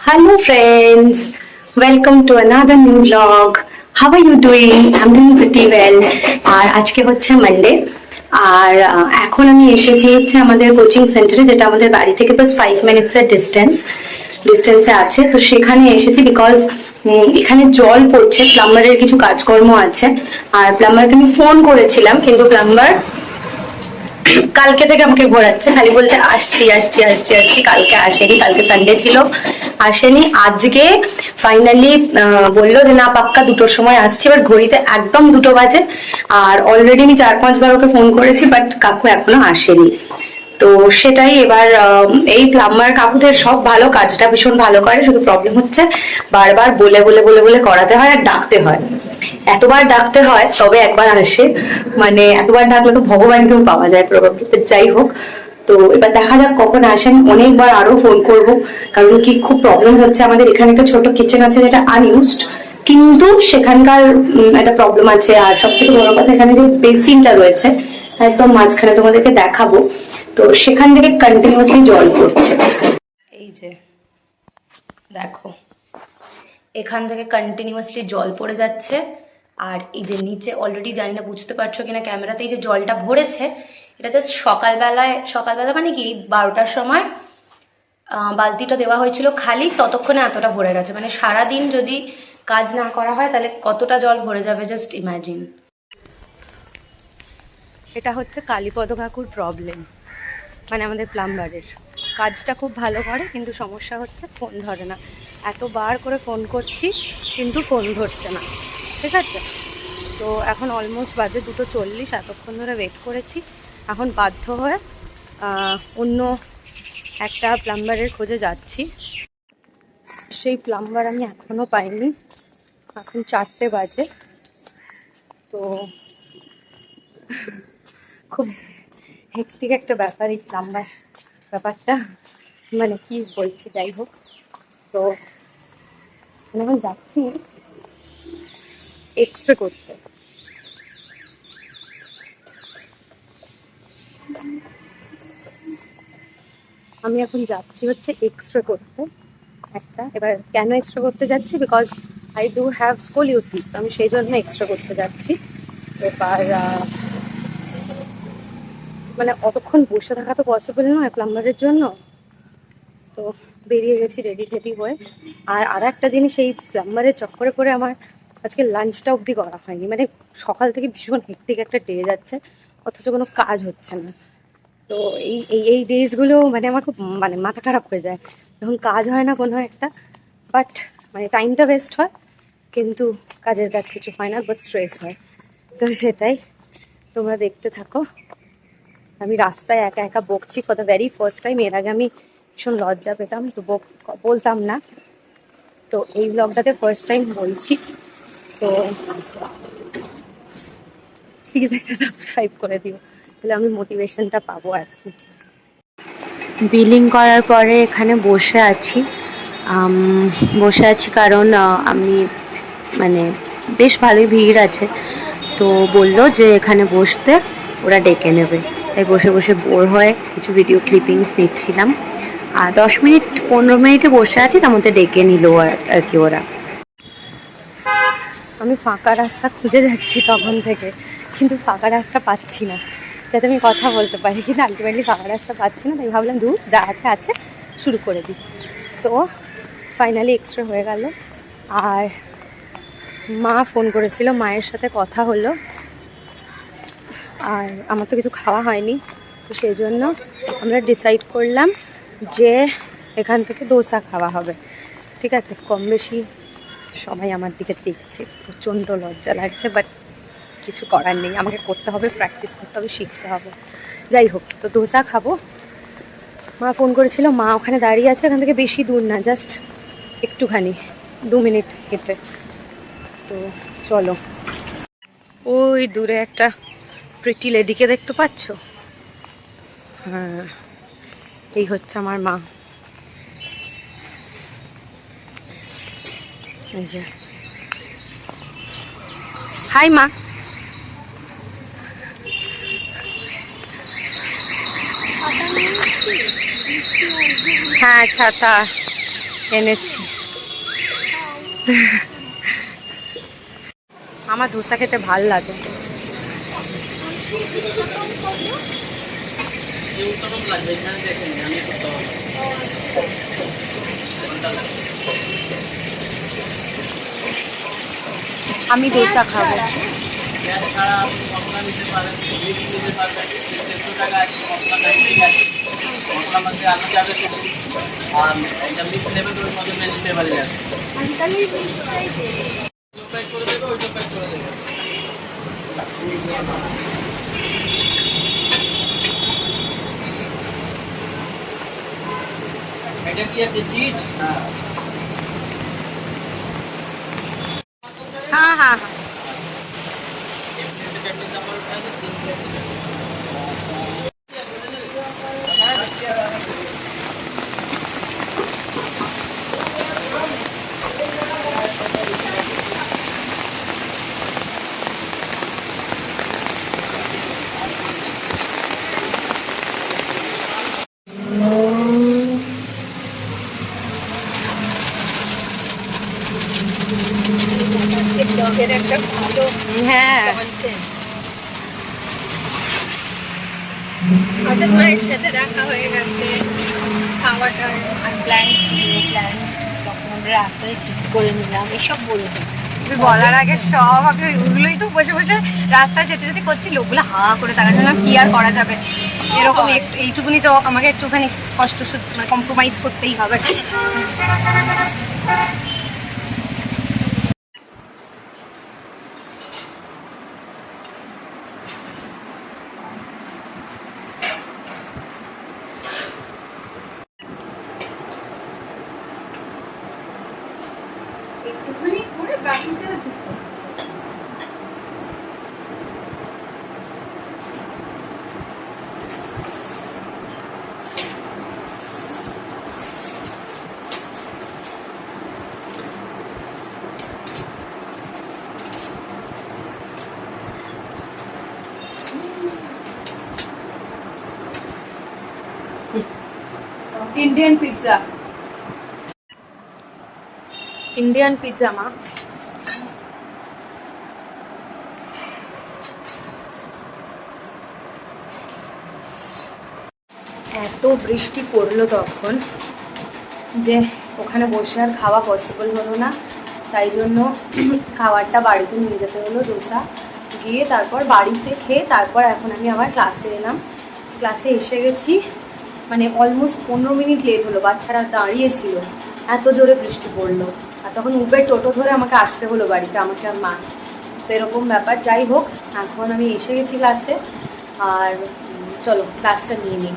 Hello, friends. Welcome to another new vlog. How are you doing? I'm doing pretty well. আর আজকে হচ্ছে Monday আর এখন আমি এসেছি হচ্ছে আমাদের কোচিং সেন্টারে যেটা আমাদের বাড়ি থেকে বাস ফাইভ মিনিটসের ডিস্টেন্স ডিস্টেন্সে আছে তো সেখানে এসেছি বিকজ এখানে জল পড়ছে প্লাম্বারের কিছু কাজকর্ম আছে আর প্লাম্বারকে আমি ফোন করেছিলাম কিন্তু প্লাম্বার কালকে থেকে আমাকে ঘোরাচ্ছে, খালি বলছে, আসছি আসছি আসছি আসছি, কালকে আসেনি, কালকে সানডে ছিল, আসেনি, আজকে ফাইনালি বলল যে না, পাক্কা দুটোর সময় আসছি, এবার ঘড়িতে একদম দুটো বাজে, আর অলরেডি আমি চার পাঁচবার ওকে ফোন করেছি বাট কাকু এখনও আসেনি। তো সেটাই এবার এই প্লাম্বার কাকুদের সব ভালো, কাজটা ভীষণ ভালো করে, শুধু প্রবলেম হচ্ছে, বারবার বলে বলে বলে বলে করাতে হয় আর ডাকতে হয়। এতবার ডাকতে হয়, তবে একবার আসে। মানে এতবার ডাকলে তো ভগবানকেও পাওয়া যায় প্রবাবলি যাই হোক। তো এবার দেখা যাক কখন আসেন অনেকবার আরও ফোন করব, কারণ কি খুব প্রবলেম হচ্ছে আমাদের। এখানে একটা ছোট কিচেন আছে যেটা আনইউজড কিন্তু সেখানকার একটা প্রবলেম আছে। আর সব থেকে বড় কথা এখানে যে বেসিনটা রয়েছে, একদম মাঝখানে তোমাদেরকে দেখাবো। তো সেখান থেকে কন্টিনিউসলি জল পড়ছে। এই যে, দেখো। এখান থেকে কন্টিনিউয়াসলি জল পড়ে যাচ্ছে। আর এই যে নিচে অলরেডি জানি না, বুঝতে পারছ কিনা ক্যামেরাতে, এই যে জলটা ভরেছে, এটা জাস্ট সকালবেলায়, সকালবেলা মানে কি, বারোটার সময় বালতিটা দেওয়া হয়েছিল খালি, ততক্ষণে এতটা ভরে গেছে। মানে সারাদিন যদি কাজ না করা হয়, তাহলে কতটা জল ভরে যাবে জাস্ট ইমাজিন এটা হচ্ছে কালীপদ কাকুর প্রবলেম মানে আমাদের প্লাম্বারের কাজটা খুব ভালো করে, কিন্তু সমস্যা হচ্ছে ফোন ধরে না। এতবার করে ফোন করছি, কিন্তু ফোন ধরছে না। ঠিক আছে? তো এখন অলমোস্ট বাজে দুটো চল্লিশ, এতক্ষণ ধরে ওয়েট করেছি। এখন বাধ্য হয়ে অন্য একটা প্লাম্বারের খোঁজে যাচ্ছি। সেই প্লাম্বার আমি এখনও পাইনি। এখন চারটে বাজে। তো খুব হেক্সটিক একটা ব্যাপার এই প্লাম্বার ব্যাপারটা। মানে কি বলছি, যাই হোক। তো এখন যাচ্ছি। এক্স রে করতে। আমি এখন যাচ্ছি হচ্ছে এক্স রে করতে। একটা, এবার কেন এক্স রে করতে যাচ্ছি? Because I do have scoliosis আমি সেই জন্য এক্স রে করতে যাচ্ছি। এবার মানে অতক্ষণ বসে থাকা তো পসিবল নয় প্লাম্বারের জন্য। তো বেরিয়ে গেছি রেডি টেডি হয়ে। আর আর একটা জিনিস, এই প্লাম্বারের চক্করে করে আমার আজকে লাঞ্চটা অবধি করা হয়নি। মানে সকাল থেকে ভীষণ হেক্টিক একটা ডে যাচ্ছে, অথচ কোনো কাজ হচ্ছে না। তো এই এই এই ডেজগুলো মানে আমার খুব মানে মাথা খারাপ হয়ে যায়। যখন কাজ হয় না কোনো একটা বাট মানে টাইমটা ওয়েস্ট হয়, কিন্তু কাজের কাজ কিছু হয় না বা স্ট্রেস হয়। তো সেটাই, তোমরা দেখতে থাকো। আমি রাস্তায় একা একা বকছি for the very first time এর আগে আমি ভীষণ লজ্জা পেতাম তো বলতাম না। তো এই ব্লগটাতে ফার্স্ট টাইম বলছি। তো প্লিজ একটা সাবস্ক্রাইব করে দিও, তাহলে আমি মোটিভেশনটা পাবো আর কি। বিলিং করার পরে এখানে বসে আছি। বসে আছি কারণ আমি মানে বেশ ভালোই ভিড় আছে। তো বলল যে এখানে বসতে ওরা ডেকে নেবে। তাই বসে বসে বোর হয়ে কিছু ভিডিও ক্লিপিংস নিচ্ছিলাম। আর দশ মিনিট, পনেরো মিনিটে বসে আছি, তার মধ্যে ডেকে নিল আর কি ওরা। আমি ফাঁকা রাস্তা খুঁজে যাচ্ছি তখন থেকে, কিন্তু ফাঁকা রাস্তা পাচ্ছি না। যাতে আমি কথা বলতে পারি, কিন্তু আলটিমেটলি ফাঁকা রাস্তা পাচ্ছি না, তাই ভাবলাম, দূর, যা আছে আছে, শুরু করে দিই। তো ফাইনালি এক্সট্রা হয়ে গেল। আর মা ফোন করেছিল, মায়ের সাথে কথা হলো। আর আমার তো কিছু খাওয়া হয়নি, তো সেই জন্য আমরা ডিসাইড করলাম যে এখান থেকে ডোসা খাওয়া হবে। ঠিক আছে, কম বেশি সবাই আমার দিকে দেখছে। প্রচণ্ড লজ্জা লাগছে বাট কিছু করার নেই। আমাকে করতে হবে প্র্যাকটিস করতে হবে, শিখতে হবে। যাই হোক, তো ডোসা খাব। মা ফোন করেছিল, মা ওখানে দাঁড়িয়ে আছে, ওখান থেকে বেশি দূর না জাস্ট একটুখানি, দু মিনিট হেঁটে। তো চলো। ওই দূরে একটা প্রিটি লেডিকে দেখতে পাচ্ছ? হ্যাঁ। এই হচ্ছে আমার মা। হাই মা। হ্যাঁ ছাতা এনেছি। আমার ধোসা খেতে ভালো লাগে। আমি ধোসা খাব। ছাড়া মশলা নিতে পারেন মিক্স টাকা আছে মশলা মশলার মধ্যে আলু যাবে আর এটা মিক্স নেবে তো ভেজিটেবল যাবে প্যাক এটা কি আছে চিজ হ্যাঁ হ্যাঁ হ্যাঁ। হ্যাঁ। আমাদের মায়ের সাথে দেখা হয়ে গেছে। খাওয়াটার প্ল্যান ছিল প্ল্যান তখন আমরা রাস্তায় ঠিক করে নিলাম এসব তুই বলার আগে সব আমি ওইগুলোই তো বসে বসে রাস্তায় যেতে যেতে করছি লোকগুলো হা করে তাকাচ্ছিলাম কি আর করা যাবে? এরকম এইটুকুনি তো আমাকে একটুখানি কষ্ট মানে কম্প্রোমাইজ করতেই হবে। একটুখানি করে বাকিটা ইন্ডিয়ান পিৎজা ইন্ডিয়ান পিৎজা মা এত বৃষ্টি পড়ল তখন যে ওখানে বসে আর খাওয়া পসিবল হলো না। তাই জন্য খাবারটা বাড়িতে নিয়ে যেতে হলো ডোসা। গিয়ে তারপর বাড়িতে খেয়ে তারপর এখন আমি আবার ক্লাসে এলাম। ক্লাসে এসে গেছি মানে অলমোস্ট পনেরো মিনিট লেট হলো, বাচ্চারা দাঁড়িয়েছিল এত জোরে বৃষ্টি পড়ল। আর তখন উবের টোটো ধরে আমাকে আসতে হলো বাড়িতে, আমাকে আর মা। তো এরকম ব্যাপার, যাই হোক, এখন আমি এসে গেছি ক্লাসে আর চলো ক্লাসটা নিয়ে নিই।